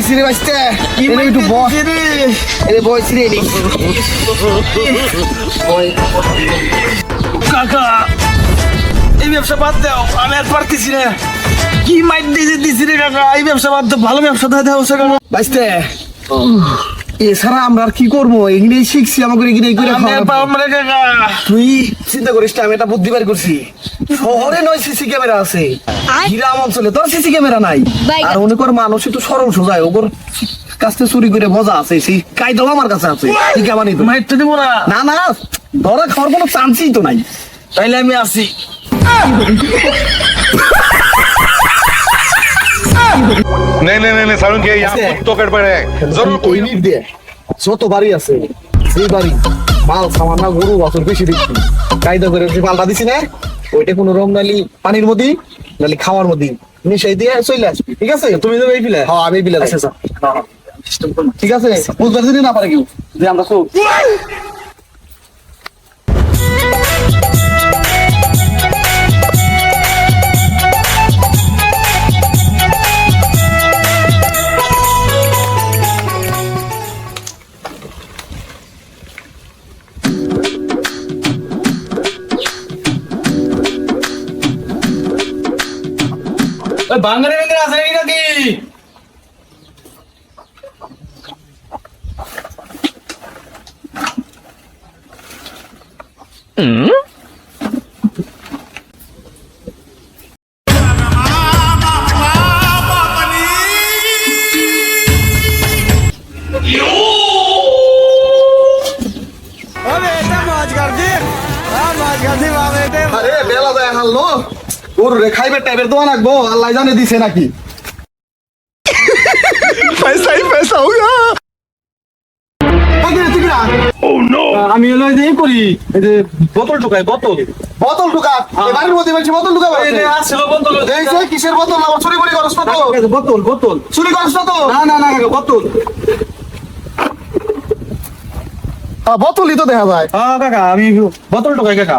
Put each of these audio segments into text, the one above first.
পাইছি রে বাইস্তে এনে একটু বস এনে বস। রে? এনে কাকা এই ব্যবসা বাদ দাও আমি আর পারতেছি না। কি মাইট দিয়েছে দিছি রে কাকা? এই ব্যবসা বাদ দাও ভালো ব্যবসা দেয় দেওয়া কাকা। বাইস্তে এছাড়া আমরা আর কি করবো এগুলি শিখছি আমাকে এগুলি করে আমি আর খাওয়াবো। পারবো না কাকা তুই চিন্তা করিস না আমি একটা বুদ্ধি বের করছি শহরে নয় সিসি ক্যামেরা আছে গ্রাম অঞ্চলে তোর সিসি ক্যামেরা নাই Bye. আর অনেক মানুষ একটু সরল সোজায় ওগর কাছ থেকে চুরি করে মজা আছে সেই কায়দাও আমার কাছে আছে ঠিক আমার নিত মাইট তো দিব না না না ধরা খাওয়ার কোনো চান্সই তো নাই তাইলে আমি আসি नहीं नहीं नहीं नहीं सारुण के यहाँ ऐसे? खुद तो कर पड़े जरूर कोई ইট দিয়ে যত বাড়ি আছে সেই বাড়ি মাল সামান না গরু বছর বেশি দেখছি কায়দা করে বেশি মালটা দিছি না ওইটা কোনো রকম নালি পানির মধ্যে নালি খাওয়ার মধ্যে। মিশাই দিয়ে চলে আসবি ঠিক আছে? তুমি তো এই পিলা হ্যাঁ আমি পিলা আচ্ছা, আচ্ছা। ঠিক আছে? বুঝতে না পারে কেউ। যে আমরা সব ওই বাঙালি বেঙ্গল আছে নাকি নাকি আরে বেলা যায় হাললো ওর টাইপের দোয়া রাখব আল্লাহ জানে দিছে নাকি। পয়সা হি পয়সা হোগা আমি হলো এই যে করি এই যে বোতল ঢুকাই বোতল। বোতল ঢুকা? এবারের মধ্যে বলছি বোতল ঢুকা এই যে আসছিল বোতল এই যে কিসের বোতল? আমার চুরি করে করছ না তো। বোতল বোতল। চুরি করছ না তো। না না না কাকা বোতল। আ, বোতলই তো দেখা যায়। হ্যাঁ কাকা আমি বোতল ঢুকাই কাকা।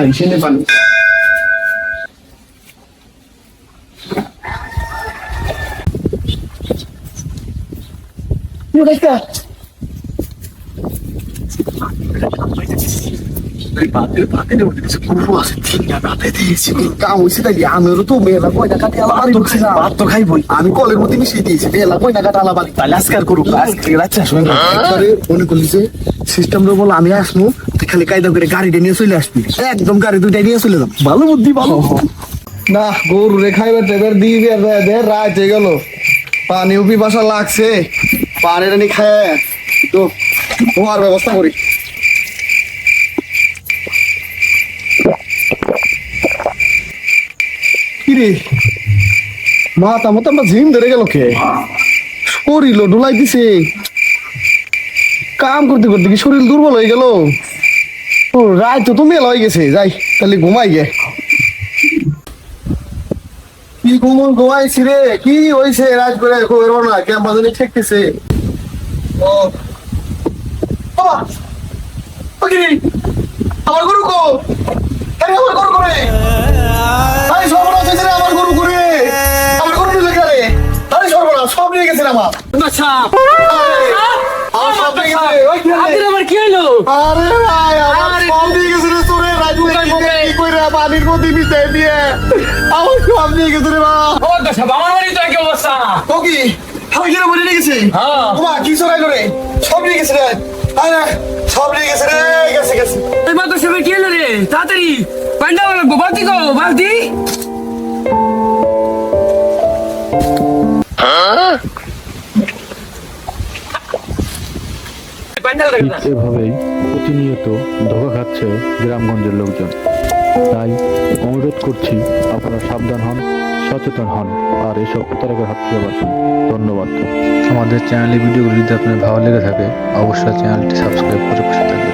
adición de pan. Mira, ahí está. है ভাই সেনে পানি আমিরও তো মেলা কয়টা কাটে আলাদা ঢুকছি না। ভাত তো খাইবই আমি কলের মধ্যে মিশিয়ে দিয়েছি মেলা কয়টা কাটা আলাদা তাহলে আজকার করুক আজকে রাত্রে আসবেন একবারে মনে করলি যে সিস্টেম রে বল আমি আসব তুই খালি কায়দা করে গাড়িটা নিয়ে চলে আসবি। একদম গাড়ি দুইটা নিয়ে চলে যাম ভালো বুদ্ধি ভালো না গরু রে খাইবে টেবের দিয়ে দে দে রাত হয়ে গেল। পানি উপি বাসা লাগছে। পানি টানি খায়। তো তোমার ব্যবস্থা করি। কিরে মাথা মতো আমার ঝিম ধরে গেল কে? শরীর ডোলাই দিছে। কাম করতে করতে কি শরীর দুর্বল হয়ে গেল? রাত তো মেলা হয়ে গেছে, যাই, তাহলে ঘুমাই গে। কি ঘুমন, ঘুমাইছি রে। কি হয়েছে রাত করে খবর না বাজারে ঠেকতেছে। ও? আমার গরু কো? আমার গরু করে আমার। গেছে ওই আবার কি হলো? আরে ভাই আমার সব নিয়ে গেছে রে তোরে। রাজু কোথায়? কি কইরা পানির মধ্যে মিশাই দিয়ে। আমার সব নিয়ে গেছে রে মা ও তো সব আমার বাড়ি তো একই অবস্থা। ও কি? নিয়ে হ্যাঁ। ওমা কি সরাইলো রে সব নিয়ে গেছে রে। আরে সব নিয়ে গেছে রে। গেছে গেছে। এবার তো সবাই কি হলো রে? তাড়াতাড়ি। পান্ডা বালতি গো বালতি। পান্ডাল ঠিক এভাবেই প্রতিনিয়ত ধোকা খাচ্ছে গ্রামগঞ্জের লোকজন। তাই অনুরোধ করছি আপনারা সাবধান হন সচেতন হন আর এসব প্রতারকের হাত থেকে বাঁচুন। ধন্যবাদ। আমাদের চ্যানেলে ভিডিওগুলি যদি আপনার ভালো লেগে থাকে অবশ্যই চ্যানেলটি সাবস্ক্রাইব করে পাশে থাকবেন।